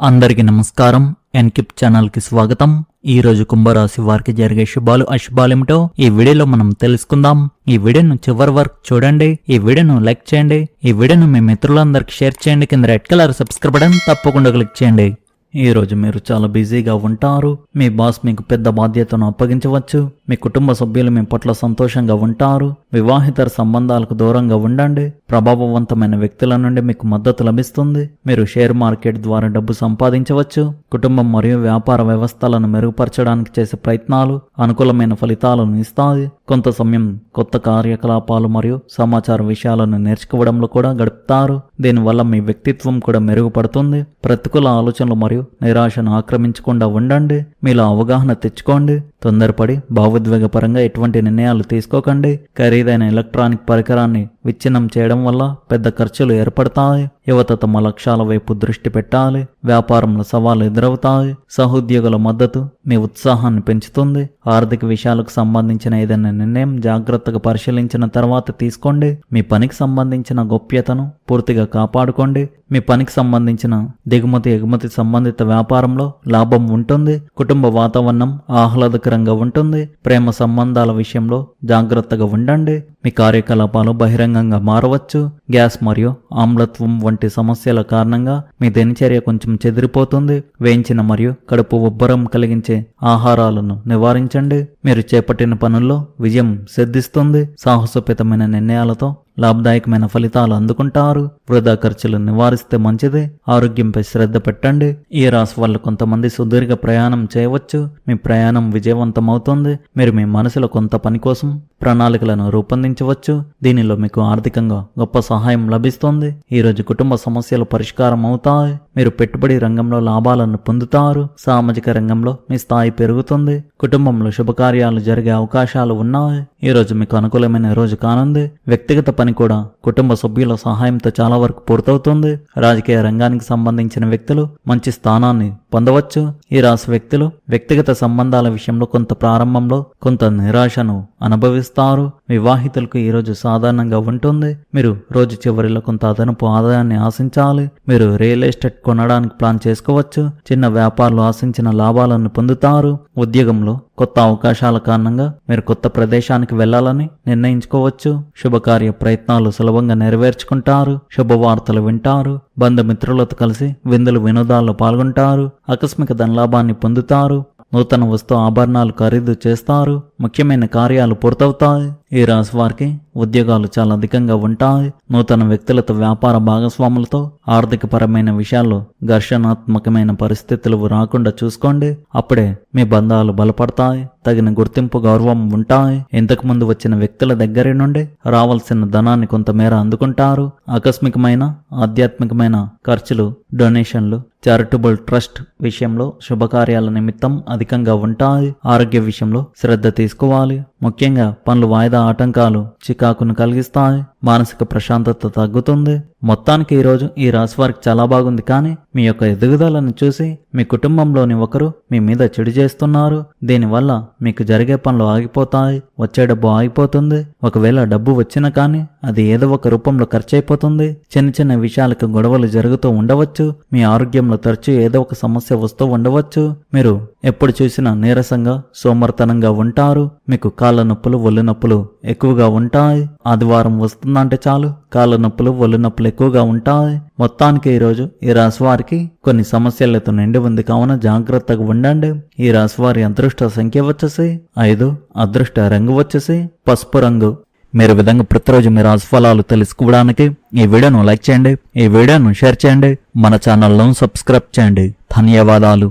అందరికీ నమస్కారం. ఎన్కిప్ ఛానల్కి స్వాగతం. ఈ రోజు కుంభరాశి వారికి జరిగే శుభాలు అశుభాలేమిటో ఈ వీడియోలో మనం తెలుసుకుందాం. ఈ వీడియోను చివరి వరకు చూడండి. ఈ వీడియోను లైక్ చేయండి. ఈ వీడియోను మీ మిత్రులందరికీ షేర్ చేయండి. కింద రెడ్ కలర్ సబ్స్క్రైబ్ బటన్ తప్పకుండా క్లిక్ చేయండి. ఈరోజు మీరు చాలా బిజీగా ఉంటారు. మీ బాస్ మీకు పెద్ద బాధ్యతను అప్పగించవచ్చు. మీ కుటుంబ సభ్యులు మీ పట్ల సంతోషంగా ఉంటారు. వివాహితర సంబంధాలకు దూరంగా ఉండండి. ప్రభావవంతమైన వ్యక్తుల నుండి మీకు మద్దతు లభిస్తుంది. మీరు షేర్ మార్కెట్ ద్వారా డబ్బు సంపాదించవచ్చు. కుటుంబం మరియు వ్యాపార వ్యవస్థలను మెరుగుపరచడానికి చేసే ప్రయత్నాలు అనుకూలమైన ఫలితాలను ఇస్తాయి. కొంత సమయం కొత్త కార్యకలాపాలు మరియు సమాచార విషయాలను నేర్చుకోవడంలో కూడా గడుపుతారు. దీనివల్ల మీ వ్యక్తిత్వం కూడా మెరుగుపడుతుంది. ప్రతికూల ఆలోచనలు మరియు నిరాశను ఆక్రమించకుండా ఉండండి. మీలో అవగాహన తెచ్చుకోండి. తొందరపడి భావోద్వేగపరంగా ఎటువంటి నిర్ణయాలు తీసుకోకండి. ఖరీదైన ఎలక్ట్రానిక్ పరికరాన్ని విచ్ఛిన్నం చేయడం వల్ల పెద్ద ఖర్చులు ఏర్పడతాయి. యువత తమ లక్ష్యాల వైపు దృష్టి పెట్టాలి. వ్యాపారంలో సవాళ్ళు ఎదురవుతాయి. సహోద్యోగుల మద్దతు మీ ఉత్సాహాన్ని పెంచుతుంది. ఆర్థిక విషయాలకు సంబంధించిన ఏదైనా నిర్ణయం జాగ్రత్తగా పరిశీలించిన తర్వాత తీసుకోండి. మీ పనికి సంబంధించిన గోప్యతను పూర్తిగా కాపాడుకోండి. మీ పనికి సంబంధించిన దిగుమతి ఎగుమతి సంబంధిత వ్యాపారంలో లాభం ఉంటుంది కుటుంబ వాతావరణం ఆహ్లాదకరంగా ఉంటుంది ప్రేమ సంబంధాల విషయంలో జాగ్రత్తగా ఉండండి మీ కార్యకలాపాలు బహిరంగంగా మారవచ్చు గ్యాస్ మరియు ఆమ్లత్వం వంటి సమస్యల కారణంగా మీ దినచర్య కొంచెం చెదిరిపోతుంది వేయించిన మరియు కడుపు ఉబ్బరం కలిగించే ఆహారాలను నివారించండి మీరు చేపట్టిన పనుల్లో విజయం సిద్ధిస్తుంది సాహసోపేతమైన నిర్ణయాలతో లాభదాయకమైన ఫలితాలు అందుకుంటారు. వృధా ఖర్చులు నివారిస్తే మంచిది. ఆరోగ్యంపై శ్రద్ధ పెట్టండి. ఈ రాశి వల్ల కొంతమంది సుదీర్ఘ ప్రయాణం చేయవచ్చు. మీ ప్రయాణం విజయవంతమవుతుంది. మీరు మీ మనసులో కొంత పని కోసం ప్రణాళికలను రూపొందించవచ్చు. దీనిలో మీకు ఆర్థికంగా గొప్ప సహాయం లభిస్తుంది. ఈ రోజు కుటుంబ సమస్యలు పరిష్కారం అవుతాయి. మీరు పెట్టుబడి రంగంలో లాభాలను పొందుతారు. సామాజిక రంగంలో మీ స్థాయి పెరుగుతుంది. కుటుంబంలో శుభకార్యాలు జరిగే అవకాశాలు ఉన్నాయి. ఈ రోజు మీకు అనుకూలమైన రోజు కానుంది. వ్యక్తిగత పని కూడా కుటుంబ సభ్యుల సహాయంతో చాలా వరకు పూర్తవుతుంది. రాజకీయ రంగానికి సంబంధించిన వ్యక్తులు మంచి స్థానాన్ని పొందవచ్చు. ఈ రాశి వ్యక్తులు వ్యక్తిగత సంబంధాల విషయంలో కొంత ప్రారంభంలో కొంత నిరాశను అనుభవిస్తారు. వివాహితులకు ఈరోజు సాధారణంగా ఉంటుంది. మీరు రోజు చివరిలో కొంత అదనపు ఆదాయాన్ని ఆశించాలి. మీరు రియల్ ఎస్టేట్ కొనడానికి ప్లాన్ చేసుకోవచ్చు. చిన్న వ్యాపారులు ఆశించిన లాభాలను పొందుతారు. ఉద్యోగంలో కొత్త అవకాశాల కారణంగా మీరు కొత్త ప్రదేశానికి వెళ్ళాలని నిర్ణయించుకోవచ్చు. శుభకార్య ప్రయత్నాలు సులభంగా నెరవేర్చుకుంటారు. శుభవార్తలు వింటారు. బంధుమిత్రులతో కలిసి విందులు వినోదాల్లో పాల్గొంటారు. ఆకస్మిక ధనలాభాన్ని పొందుతారు. నూతన వస్తు ఆభరణాలు ఖరీదు చేస్తారు ముఖ్యమైన కార్యాలు పూర్తవుతాయి. ఈ రాశి వారికి ఉద్యోగాలు చాలా అధికంగా ఉంటాయి. నూతన వ్యక్తులతో వ్యాపార భాగస్వాములతో ఆర్థికపరమైన విషయాల్లో ఘర్షణాత్మకమైన పరిస్థితులు రాకుండా చూసుకోండి. అప్పుడే మీ బంధాలు బలపడతాయి. తగిన గుర్తింపు గౌరవం ఉంటాయి. ఇంతకు ముందు వచ్చిన వ్యక్తుల దగ్గర నుండి రావాల్సిన ధనాన్ని కొంతమేర అందుకుంటారు. ఆకస్మికమైన ఆధ్యాత్మికమైన ఖర్చులు డొనేషన్లు చారిటబుల్ ట్రస్ట్ విషయంలో శుభకార్యాల నిమిత్తం అధికంగా ఉంటాయి. ఆరోగ్య విషయంలో శ్రద్ధ తీసుకోవాలి. ముఖ్యంగా పనులు వాయిదా ఆటంకాలు చికాకును కలిగిస్తాయి. మానసిక ప్రశాంతత తగ్గుతుంది. మొత్తానికి ఈరోజు ఈ రాశి వారికి చాలా బాగుంది. కానీ మీ యొక్క ఎదుగుదలను చూసి మీ కుటుంబంలోని ఒకరు మీ మీద చెడు చేస్తున్నారు. దీనివల్ల మీకు జరిగే పనులు ఆగిపోతాయి. వచ్చే డబ్బు ఆగిపోతుంది. ఒకవేళ డబ్బు వచ్చినా కానీ అది ఏదో ఒక రూపంలో ఖర్చు అయిపోతుంది చిన్న చిన్న విషయాలకు గొడవలు జరుగుతూ ఉండవచ్చు. మీ ఆరోగ్యంలో తరచూ ఏదో ఒక సమస్య వస్తూ ఉండవచ్చు. మీరు ఎప్పుడు చూసినా నీరసంగా సోమర్తనంగా ఉంటారు. మీకు కాళ్ళ నొప్పులు ఒళ్ళు నొప్పులు ఎక్కువగా ఉంటాయి. ఆదివారం అంటే చాలు? కాళ్ళ నొప్పులు ఒళ్ళు నొప్పులు ఎక్కువగా ఉంటాయి. మొత్తానికి ఈరోజు ఈ రాశి వారికి కొన్ని సమస్యలతో నిండి ఉంది. కావున జాగ్రత్తగా ఉండండి. ఈ రాశి వారి అదృష్ట సంఖ్య వచ్చేసి ఐదు అదృష్ట రంగు వచ్చేసి పసుపు రంగు. మీరు విధంగా ప్రతిరోజు మీ రాశిఫలాలు తెలుసుకోవడానికి ఈ వీడియోను లైక్ చేయండి. ఈ వీడియోను షేర్ చేయండి. మన ఛానల్ను సబ్స్క్రైబ్ చేయండి. ధన్యవాదాలు.